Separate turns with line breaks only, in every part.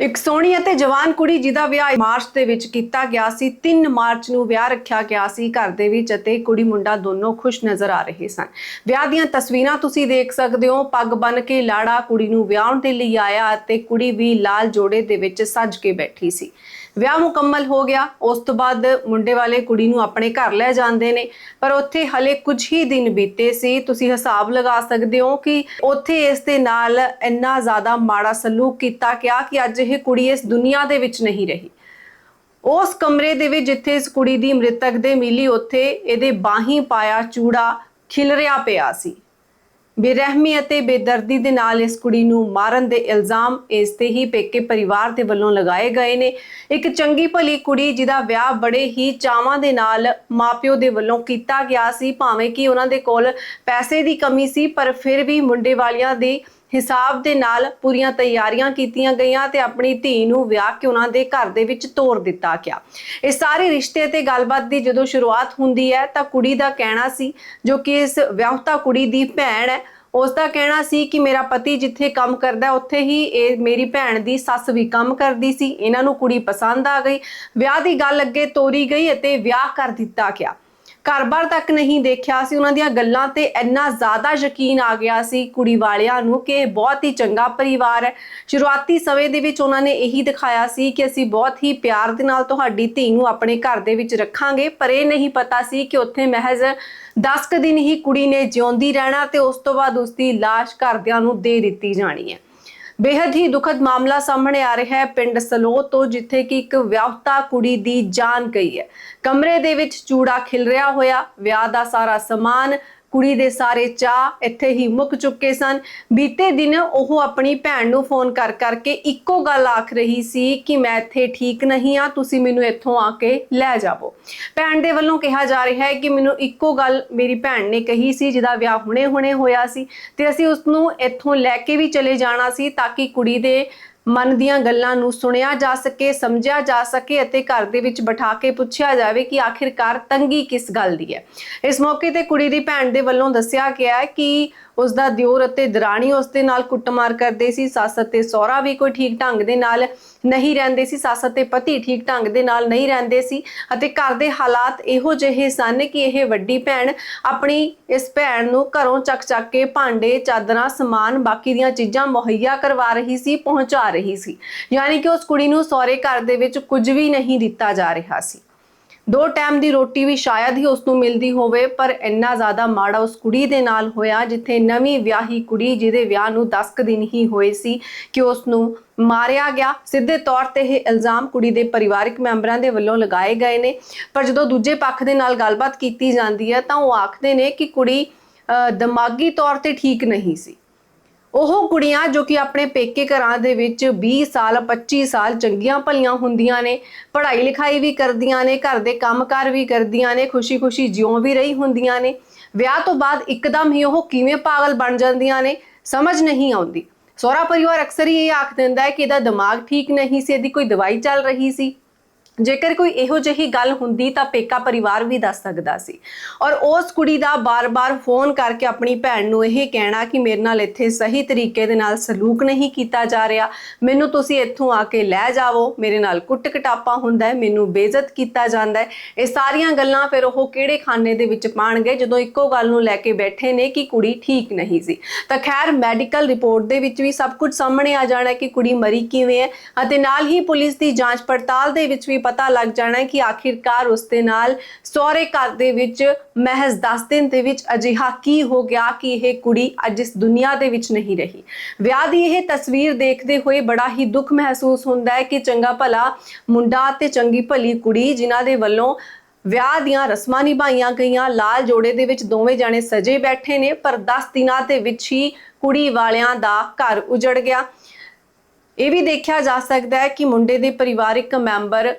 ਇੱਕ ਸੋਹਣੀ ਅਤੇ ਜਵਾਨ ਕੁੜੀ ਜਿਹਦਾ ਵਿਆਹ ਮਾਰਚ ਦੇ ਵਿੱਚ ਕੀਤਾ ਗਿਆ ਸੀ 3 ਮਾਰਚ ਨੂੰ ਵਿਆਹ ਰੱਖਿਆ ਗਿਆ ਸੀ ਘਰ ਦੇ ਵਿੱਚ ਅਤੇ ਕੁੜੀ ਮੁੰਡਾ ਦੋਨੋਂ ਖੁਸ਼ ਨਜ਼ਰ ਆ ਰਹੇ ਸਨ। ਵਿਆਹ ਦੀਆਂ ਤਸਵੀਰਾਂ ਤੁਸੀਂ ਦੇਖ ਸਕਦੇ ਹੋ, ਪੱਗ ਬੰਨ ਕੇ ਲਾੜਾ ਕੁੜੀ ਨੂੰ ਵਿਆਹਣ ਦੇ ਲਈ ਆਇਆ ਅਤੇ ਕੁੜੀ ਵੀ ਲਾਲ ਜੋੜੇ ਦੇ ਵਿੱਚ ਸੱਜ ਕੇ ਬੈਠੀ ਸੀ। ਵਿਆਹ ਮੁਕੰਮਲ ਹੋ ਗਿਆ, ਉਸ ਤੋਂ ਬਾਅਦ ਮੁੰਡੇ ਵਾਲੇ ਕੁੜੀ ਨੂੰ ਆਪਣੇ ਘਰ ਲੈ ਜਾਂਦੇ ਨੇ। ਪਰ ਉੱਥੇ ਹਲੇ ਕੁਝ ਹੀ ਦਿਨ ਬੀਤੇ ਸੀ, ਤੁਸੀਂ ਹਿਸਾਬ ਲਗਾ ਸਕਦੇ ਹੋ ਕਿ ਉੱਥੇ ਇਸ ਦੇ ਨਾਲ ਇੰਨਾ ਜ਼ਿਆਦਾ ਮਾੜਾ ਸਲੂਕ ਕੀਤਾ ਗਿਆ ਕਿ ਅੱਜ ਇਹ ਕੁੜੀ ਇਸ ਦੁਨੀਆ ਦੇ ਵਿੱਚ ਨਹੀਂ ਰਹੀ। ਉਸ ਕਮਰੇ ਦੇ ਵਿੱਚ ਜਿੱਥੇ ਇਸ ਕੁੜੀ ਦੀ ਮ੍ਰਿਤਕ ਦੇ ਮਿਲੀ, ਉੱਥੇ ਇਹਦੇ ਬਾਹੀਂ ਪਾਇਆ ਚੂੜਾ ਖਿਲਰਿਆ ਪਿਆ ਸੀ। ਬੇਰਹਿਮੀ ਅਤੇ ਬੇਦਰਦੀ ਦੇ ਨਾਲ ਇਸ ਕੁੜੀ ਨੂੰ ਮਾਰਨ ਦੇ ਇਲਜ਼ਾਮ ਇਸ ਤੇ ਹੀ ਪੇਕੇ ਪਰਿਵਾਰ ਦੇ ਵੱਲੋਂ ਲਗਾਏ ਗਏ ਨੇ। ਇੱਕ ਚੰਗੀ ਭਲੀ ਕੁੜੀ ਜਿਹਦਾ ਵਿਆਹ ਬੜੇ ਹੀ ਚਾਵਾਂ ਦੇ ਨਾਲ ਮਾਪਿਓ ਦੇ ਵੱਲੋਂ ਕੀਤਾ ਗਿਆ ਸੀ, ਭਾਵੇਂ ਕਿ ਉਹਨਾਂ ਦੇ ਕੋਲ ਪੈਸੇ ਦੀ ਕਮੀ ਸੀ, ਪਰ ਫਿਰ ਵੀ ਮੁੰਡੇ ਵਾਲਿਆਂ ਦੇ ਹਿਸਾਬ ਦੇ ਨਾਲ ਪੂਰੀਆਂ ਤਿਆਰੀਆਂ ਕੀਤੀਆਂ ਗਈਆਂ ਤੇ ਆਪਣੀ ਧੀ ਨੂੰ ਵਿਆਹ ਕੇ ਉਹਨਾਂ ਦੇ ਘਰ ਦੇ ਵਿੱਚ ਤੋਰ ਦਿੱਤਾ ਗਿਆ। ਇਹ ਸਾਰੇ ਰਿਸ਼ਤੇ ਤੇ ਗੱਲਬਾਤ ਦੀ ਜਦੋਂ ਸ਼ੁਰੂਆਤ ਹੁੰਦੀ ਹੈ ਤਾਂ ਕੁੜੀ ਦਾ ਕਹਿਣਾ ਸੀ, ਜੋ ਕਿ ਇਸ ਵਿਆਹੁਤਾ ਕੁੜੀ ਦੀ ਭੈਣ ਹੈ ਉਸ ਦਾ ਕਹਿਣਾ ਸੀ ਕਿ ਮੇਰਾ ਪਤੀ ਜਿੱਥੇ ਕੰਮ ਕਰਦਾ ਉੱਥੇ ਹੀ ਇਹ ਮੇਰੀ ਭੈਣ ਦੀ ਸੱਸ ਵੀ ਕੰਮ ਕਰਦੀ ਸੀ। ਇਹਨਾਂ ਨੂੰ ਕੁੜੀ ਪਸੰਦ ਆ ਗਈ। ਵਿਆਹ ਦੀ ਗੱਲ ਅੱਗੇ ਤੋਰੀ ਗਈ ਅਤੇ ਵਿਆਹ ਕਰ ਦਿੱਤਾ ਗਿਆ। ਘਰ-ਬਾਰ ਤੱਕ ਨਹੀਂ ਦੇਖਿਆ ਸੀ। ਉਹਨਾਂ ਦੀਆਂ ਗੱਲਾਂ ਤੇ ਇੰਨਾ ਜ਼ਿਆਦਾ ਯਕੀਨ ਆ ਗਿਆ ਸੀ ਕੁੜੀ ਵਾਲਿਆਂ ਨੂੰ ਕਿ ਬਹੁਤ ਹੀ ਚੰਗਾ ਪਰਿਵਾਰ ਹੈ। ਸ਼ੁਰੂਆਤੀ ਸਮੇਂ ਦੇ ਵਿੱਚ ਉਹਨਾਂ ਨੇ ਇਹੀ ਦਿਖਾਇਆ ਸੀ ਕਿ ਅਸੀਂ ਬਹੁਤ ਹੀ ਪਿਆਰ ਦੇ ਨਾਲ ਤੁਹਾਡੀ ਧੀ ਨੂੰ ਆਪਣੇ ਘਰ ਦੇ ਵਿੱਚ ਰੱਖਾਂਗੇ, ਪਰ ਇਹ ਨਹੀਂ ਪਤਾ ਸੀ ਕਿ ਉੱਥੇ ਮਹਿਜ਼ 10 ਕੁ ਦਿਨ ਹੀ ਕੁੜੀ ਨੇ ਜਿਉਂਦੀ ਰਹਿਣਾ ਤੇ ਉਸ ਤੋਂ ਬਾਅਦ ਉਸ ਦੀ ਲਾਸ਼ ਘਰਦਿਆਂ ਨੂੰ ਦੇ ਦਿੱਤੀ ਜਾਣੀ ਹੈ। ਬੇहद ਹੀ ਦੁਖਦ ਮਾਮਲਾ ਸਾਹਮਣੇ ਆ ਰਿਹਾ ਹੈ ਪਿੰਡ ਸਲੋ ਤੋਂ, ਜਿੱਥੇ ਕਿ ਇੱਕ ਵਿਆਹੁਤਾ ਕੁੜੀ ਦੀ ਜਾਨ ਗਈ ਹੈ। ਕਮਰੇ ਦੇ ਵਿੱਚ ਚੂੜਾ ਖਿਲ ਰਿਹਾ ਹੋਇਆ, ਵਿਆਹ ਦਾ ਸਾਰਾ ਸਮਾਨ ਕੁੜੀ ਦੇ ਸਾਰੇ ਚਾਹ ਇੱਥੇ ਹੀ ਮੁੱਕ ਚੁੱਕੇ ਸਨ। ਬੀਤੇ ਦਿਨ ਉਹ ਆਪਣੀ ਭੈਣ ਨੂੰ ਫੋਨ ਕਰ ਕਰਕੇ ਇੱਕੋ ਗੱਲ ਆਖ ਰਹੀ ਸੀ ਕਿ ਮੈਂ ਇੱਥੇ ਠੀਕ ਨਹੀਂ ਆ ਤੁਸੀਂ ਮੈਨੂੰ ਇੱਥੋਂ ਆ ਕੇ ਲੈ ਜਾਵੋ। ਭੈਣ ਦੇ ਵੱਲੋਂ ਕਿਹਾ ਜਾ ਰਿਹਾ ਹੈ ਕਿ ਮੈਨੂੰ ਇੱਕੋ ਗੱਲ ਮੇਰੀ ਭੈਣ ਨੇ ਕਹੀ ਸੀ, ਜਿਹਦਾ ਵਿਆਹ ਹੁਣੇ-ਹੁਣੇ ਹੋਇਆ ਸੀ ਤੇ ਅਸੀਂ ਉਸ ਨੂੰ ਇੱਥੋਂ ਲੈ ਕੇ ਵੀ ਚਲੇ ਜਾਣਾ ਸੀ ਤਾਂ ਕਿ ਕੁੜੀ ਦੇ ਮਨ ਦੀਆਂ ਗੱਲਾਂ ਨੂੰ ਸੁਣਿਆ ਜਾ ਸਕੇ, ਸਮਝਿਆ ਜਾ ਸਕੇ ਅਤੇ ਘਰ ਦੇ ਵਿੱਚ ਬਿਠਾ ਕੇ ਪੁੱਛਿਆ ਜਾਵੇ ਕਿ ਆਖਿਰਕਾਰ ਤੰਗੀ ਕਿਸ ਗੱਲ ਦੀ ਹੈ। ਇਸ ਮੌਕੇ ਤੇ ਕੁੜੀ ਦੀ ਭੈਣ ਦੇ ਵੱਲੋਂ ਦੱਸਿਆ ਗਿਆ ਹੈ ਕਿ ਉਸ ਦਾ ਦਿਓਰ ਅਤੇ ਦਰਾਣੀ ਉਸ ਦੇ ਨਾਲ ਕੁੱਟਮਾਰ ਕਰਦੇ ਸੀ। ਸੱਸ ਅਤੇ ਸਹੁਰਾ ਵੀ ਕੋਈ ਠੀਕ ਢੰਗ ਦੇ ਨਾਲ ਨਹੀਂ ਰਹਿੰਦੇ ਸੀ। ਸੱਸ ਅਤੇ ਪਤੀ ਠੀਕ ਢੰਗ ਦੇ ਨਾਲ ਨਹੀਂ ਰਹਿੰਦੇ ਸੀ ਅਤੇ ਘਰ ਦੇ ਹਾਲਾਤ ਇਹੋ ਜਿਹੇ ਸਨ ਕਿ ਇਹ ਵੱਡੀ ਭੈਣ ਆਪਣੀ ਇਸ ਭੈਣ ਨੂੰ ਘਰੋਂ ਚੱਕ ਚੱਕ ਕੇ ਭਾਂਡੇ, ਚਾਦਰਾਂ, ਸਮਾਨ, ਬਾਕੀ ਦੀਆਂ ਚੀਜ਼ਾਂ ਮੁਹੱਈਆ ਕਰਵਾ ਰਹੀ ਸੀ, ਪਹੁੰਚਾ ਰਹੀ ਸੀ। ਯਾਨੀ ਕਿ ਉਸ ਕੁੜੀ ਨੂੰ ਸਹੁਰੇ ਘਰ ਦੇ ਵਿੱਚ ਕੁਝ ਵੀ ਨਹੀਂ ਦਿੱਤਾ ਜਾ ਰਿਹਾ ਸੀ। ਦੋ ਟਾਈਮ ਦੀ ਰੋਟੀ ਵੀ ਸ਼ਾਇਦ ਹੀ ਉਸ ਨੂੰ ਮਿਲਦੀ ਹੋਵੇ ਪਰ ਇੰਨਾ ਜ਼ਿਆਦਾ ਮਾੜਾ ਉਸ ਕੁੜੀ ਦੇ ਨਾਲ ਹੋਇਆ ਜਿੱਥੇ ਨਵੀਂ ਵਿਆਹੀ ਕੁੜੀ ਜਿਹਦੇ ਵਿਆਹ ਨੂੰ 10 ਕੁ ਦਿਨ ਹੀ ਹੋਏ ਸੀ ਕਿ ਉਸ ਨੂੰ ਮਾਰਿਆ ਗਿਆ। ਸਿੱਧੇ ਤੌਰ ਤੇ ਇਹ ਇਲਜ਼ਾਮ ਕੁੜੀ ਦੇ ਪਰਿਵਾਰਕ ਮੈਂਬਰਾਂ ਦੇ ਵੱਲੋਂ ਲਗਾਏ ਗਏ ਨੇ। ਪਰ ਜਦੋਂ ਦੂਜੇ ਪੱਖ ਦੇ ਨਾਲ ਗੱਲਬਾਤ ਕੀਤੀ ਜਾਂਦੀ ਹੈ ਤਾਂ ਉਹ ਆਖਦੇ ਨੇ ਕਿ ਕੁੜੀ ਅ, ਦਿਮਾਗੀ ਤੌਰ ਤੇ ਠੀਕ ਨਹੀਂ ਸੀ। ਉਹ ਕੁੜੀਆਂ ਜੋ ਕਿ ਆਪਣੇ ਪੇਕੇ ਘਰਾਂ ਦੇ ਵਿੱਚ 20 ਸਾਲ 25 ਸਾਲ ਚੰਗੀਆਂ ਭਲੀਆਂ ਹੁੰਦੀਆਂ ਨੇ, ਪੜ੍ਹਾਈ ਲਿਖਾਈ ਵੀ ਕਰਦੀਆਂ ਨੇ, ਘਰ ਦੇ ਕੰਮਕਾਰ ਵੀ ਕਰਦੀਆਂ ਨੇ, ਖੁਸ਼ੀ-ਖੁਸ਼ੀ ਜਿਉਂ ਵੀ ਰਹੀ ਹੁੰਦੀਆਂ ਨੇ। ਵਿਆਹ ਤੋਂ ਬਾਅਦ ਇੱਕਦਮ ਹੀ ਉਹ ਕਿਵੇਂ ਪਾਗਲ ਬਣ ਜਾਂਦੀਆਂ ਨੇ, ਸਮਝ ਨਹੀਂ ਆਉਂਦੀ। ਸਹੁਰਾ ਪਰਿਵਾਰ ਅਕਸਰ ਹੀ ਇਹ ਆਖ ਦਿੰਦਾ ਹੈ ਕਿ ਇਹਦਾ ਦਿਮਾਗ ਠੀਕ ਨਹੀਂ ਸੀ, ਇਹਦੀ ਕੋਈ ਦਵਾਈ ਚੱਲ ਰਹੀ ਸੀ। ਜੇਕਰ ਕੋਈ ਇਹੋ ਜਿਹੀ ਗੱਲ ਹੁੰਦੀ ਤਾਂ ਪੇਕਾ ਪਰਿਵਾਰ ਵੀ ਦੱਸ ਸਕਦਾ ਸੀ। ਔਰ ਉਸ ਕੁੜੀ ਦਾ ਬਾਰ-ਬਾਰ ਫੋਨ ਕਰਕੇ ਆਪਣੀ ਭੈਣ ਨੂੰ ਇਹ ਕਹਿਣਾ ਕਿ ਮੇਰੇ ਨਾਲ ਇੱਥੇ ਸਹੀ ਤਰੀਕੇ ਦੇ ਨਾਲ ਸਲੂਕ ਨਹੀਂ ਕੀਤਾ ਜਾ ਰਿਹਾ। ਮੈਨੂੰ ਤੁਸੀਂ ਇੱਥੋਂ ਆ ਕੇ ਲੈ ਜਾਵੋ। ਮੇਰੇ ਨਾਲ ਕੁੱਟ ਕਟਾਪਾ ਹੁੰਦਾ ਹੈ। ਮੈਨੂੰ ਬੇਇੱਜ਼ਤ ਕੀਤਾ ਜਾਂਦਾ ਹੈ। ਇਹ ਸਾਰੀਆਂ ਗੱਲਾਂ ਫਿਰ ਉਹ ਕਿਹੜੇ ਖਾਨੇ ਦੇ ਵਿੱਚ ਪਾਣਗੇ? ਜਦੋਂ ਇੱਕੋ ਗੱਲ ਨੂੰ ਲੈ ਕੇ ਬੈਠੇ ਨੇ ਕਿ ਕੁੜੀ ਠੀਕ ਨਹੀਂ ਸੀ। ਤਾਂ ਖੈਰ ਮੈਡੀਕਲ ਰਿਪੋਰਟ ਦੇ ਵਿੱਚ ਵੀ ਸਭ ਕੁਝ ਸਾਹਮਣੇ ਆ ਜਾਣਾ ਕਿ ਕੁੜੀ ਮਰੀ ਕਿਵੇਂ ਹੈ ਅਤੇ ਨਾਲ ਹੀ ਪੁਲਿਸ ਦੀ ਜਾਂਚ ਪੜਤਾਲ ਦੇ ਵਿੱਚ ਵੀ ਪਤਾ ਲੱਗ ਜਾਣਾ ਹੈ ਕਿ ਆਖਿਰਕਾਰ ਉਸ ਦੇ ਨਾਲ ਸਹੁਰੇ ਘਰ ਦੇ ਵਿੱਚ ਮਹਿਜ਼ 10 ਦਿਨ ਦੇ ਵਿੱਚ ਅਜਿਹਾ ਕੀ ਹੋ ਗਿਆ ਕਿ ਇਹ ਕੁੜੀ ਅੱਜ ਇਸ ਦੁਨੀਆ ਦੇ ਵਿੱਚ ਨਹੀਂ ਰਹੀ। ਵਿਆਹ ਦੀ ਇਹ ਤਸਵੀਰ ਦੇਖਦੇ ਹੋਏ ਬੜਾ ਹੀ ਦੁੱਖ ਮਹਿਸੂਸ ਹੁੰਦਾ ਹੈ ਕਿ ਚੰਗਾ ਭਲਾ ਮੁੰਡਾ ਤੇ ਚੰਗੀ ਭਲੀ ਕੁੜੀ ਜਿਨ੍ਹਾਂ ਦੇ ਵੱਲੋਂ ਵਿਆਹ ਦੀਆਂ ਰਸਮਾਂ ਨਿਭਾਈਆਂ ਗਈਆਂ, ਲਾਲ ਜੋੜੇ ਦੇ ਵਿੱਚ ਦੋਵੇਂ ਜਾਣੇ ਸਜੇ ਬੈਠੇ ਨੇ, ਪਰ 10 ਦਿਨਾਂ ਦੇ ਵਿੱਚ ਹੀ ਕੁੜੀ ਵਾਲਿਆਂ ਦਾ ਘਰ ਉਜੜ ਗਿਆ। ਇਹ ਵੀ ਦੇਖਿਆ ਜਾ ਸਕਦਾ ਹੈ ਕਿ ਮੁੰਡੇ ਦੇ ਪਰਿਵਾਰਿਕ ਮੈਂਬਰ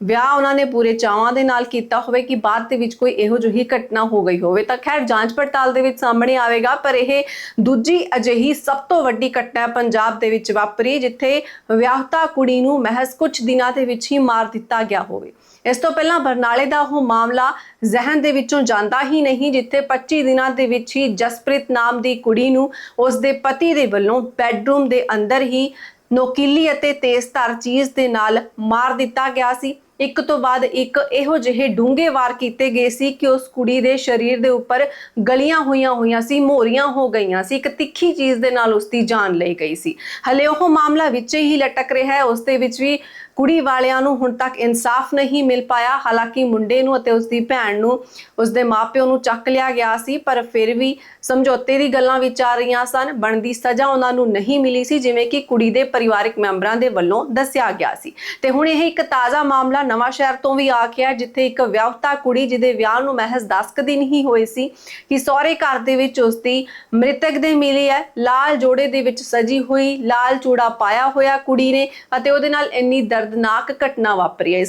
ਵਿਆਹ ਉਹਨਾਂ ਨੇ ਪੂਰੇ ਚਾਵਾਂ ਦੇ ਨਾਲ ਕੀਤਾ ਹੋਵੇ ਕਿ ਬਾਅਦ ਦੇ ਵਿੱਚ ਕੋਈ ਇਹੋ ਜਿਹੀ ਘਟਨਾ ਹੋ ਗਈ ਹੋਵੇ, ਤਾਂ ਖੈਰ ਜਾਂਚ ਪੜਤਾਲ ਦੇ ਵਿੱਚ ਸਾਹਮਣੇ ਆਵੇਗਾ, ਪਰ ਇਹ ਦੂਜੀ ਅਜਿਹੀ ਸਭ ਤੋਂ ਵੱਡੀ ਘਟਨਾ ਪੰਜਾਬ ਦੇ ਵਿੱਚ ਵਾਪਰੀ, ਜਿੱਥੇ ਵਿਆਹਤਾ ਕੁੜੀ ਨੂੰ ਮਹਿਜ਼ ਕੁਝ ਦਿਨਾਂ ਦੇ ਵਿੱਚ ਹੀ ਮਾਰ ਦਿੱਤਾ ਗਿਆ ਹੋਵੇ। ਇਸ ਤੋਂ ਪਹਿਲਾਂ ਬਰਨਾਲੇ ਦਾ ਉਹ ਮਾਮਲਾ ਜ਼ਹਿਨ ਦੇ ਵਿੱਚੋਂ ਜਾਂਦਾ ਹੀ ਨਹੀਂ, ਜਿੱਥੇ 25 ਦਿਨਾਂ ਦੇ ਵਿੱਚ ਹੀ ਜਸਪ੍ਰੀਤ ਨਾਮ ਦੀ ਕੁੜੀ ਨੂੰ ਉਸ ਦੇ ਪਤੀ ਦੇ ਵੱਲੋਂ ਬੈੱਡਰੂਮ ਦੇ ਅੰਦਰ ਹੀ ਨੋਕੀਲੀ ਅਤੇ ਤੇਜ਼ ਤੇਜ਼ਧਾਰ ਚੀਜ਼ ਦੇ ਨਾਲ ਮਾਰ ਦਿੱਤਾ ਗਿਆ ਸੀ। ਇੱਕ ਤੋਂ ਬਾਅਦ ਇੱਕ ਇਹੋ ਜਿਹੇ ਡੂੰਘੇ ਵਾਰ ਕੀਤੇ ਗਏ ਸੀ ਕਿ ਉਸ ਕੁੜੀ ਦੇ ਸਰੀਰ ਦੇ ਉੱਪਰ ਗਲੀਆਂ ਹੋਈਆਂ ਹੋਈਆਂ ਸੀ, ਮੋਰੀਆਂ ਹੋ ਗਈਆਂ ਸੀ, ਇੱਕ ਤਿੱਖੀ ਚੀਜ਼ ਦੇ ਨਾਲ ਉਸ ਦੀ ਜਾਨ ਲਈ ਗਈ ਸੀ। ਹਲੇ ਉਹ ਮਾਮਲਾ ਵਿੱਚ ਹੀ ਲਟਕ ਰਿਹਾ ਹੈ, ਉਸ ਦੇ ਵਿੱਚ ਵੀ ਕੁੜੀ ਵਾਲਿਆਂ ਨੂੰ ਹੁਣ ਤੱਕ ਇਨਸਾਫ ਨਹੀਂ ਮਿਲ ਪਾਇਆ। ਹਾਲਾਂਕਿ ਮੁੰਡੇ ਨੂੰ ਅਤੇ ਉਸ ਦੀ ਭੈਣ ਨੂੰ ਉਸ ਦੇ ਮਾਪਿਓ ਨੂੰ ਚੱਕ ਲਿਆ ਗਿਆ ਸੀ, ਪਰ ਫਿਰ ਵੀ ਸਮਝੌਤੇ ਦੀ ਗੱਲਾਂ ਵਿੱਚ ਆ ਰਹੀਆਂ ਸਨ। ਬਣਦੀ ਸਜ਼ਾ ਉਹਨਾਂ ਨੂੰ ਨਹੀਂ ਮਿਲੀ ਸੀ, ਜਿਵੇਂ ਕਿ ਕੁੜੀ ਦੇ ਪਰਿਵਾਰਕ ਮੈਂਬਰਾਂ ਦੇ ਵੱਲੋਂ ਦੱਸਿਆ ਗਿਆ ਸੀ। ਤੇ ਹੁਣ ਇਹ ਇੱਕ ਤਾਜ਼ਾ ਮਾਮਲਾ ਨਵਾਂ ਸ਼ਹਿਰ ਤੋਂ ਵੀ ਆ ਗਿਆ, ਜਿੱਥੇ ਇੱਕ ਵਿਆਹੁਤਾ ਕੁੜੀ ਜਿਹਦੇ ਵਿਆਹ ਨੂੰ ਮਹਿਜ਼ 10 ਕੁ ਦਿਨ ਹੀ ਹੋਏ ਸੀ, ਕਿ ਸਹੁਰੇ ਘਰ ਦੇ ਵਿੱਚ ਉਸ ਦੀ ਮ੍ਰਿਤਕ ਦੇ ਮਿਲੀ ਹੈ। ਲਾਲ ਜੋੜੇ ਦੇ ਵਿੱਚ ਸਜੀ ਹੋਈ, ਲਾਲ ਚੂੜਾ ਪਾਇਆ ਹੋਇਆ ਕੁੜੀ ਨੇ ਅਤੇ ਉਹਦੇ ਨਾਲ ਇੰਨੀ ਦਰਦ ਦਰਦਨਾਕ ਘਟਨਾ ਵਾਪਰੀ ਹੈ।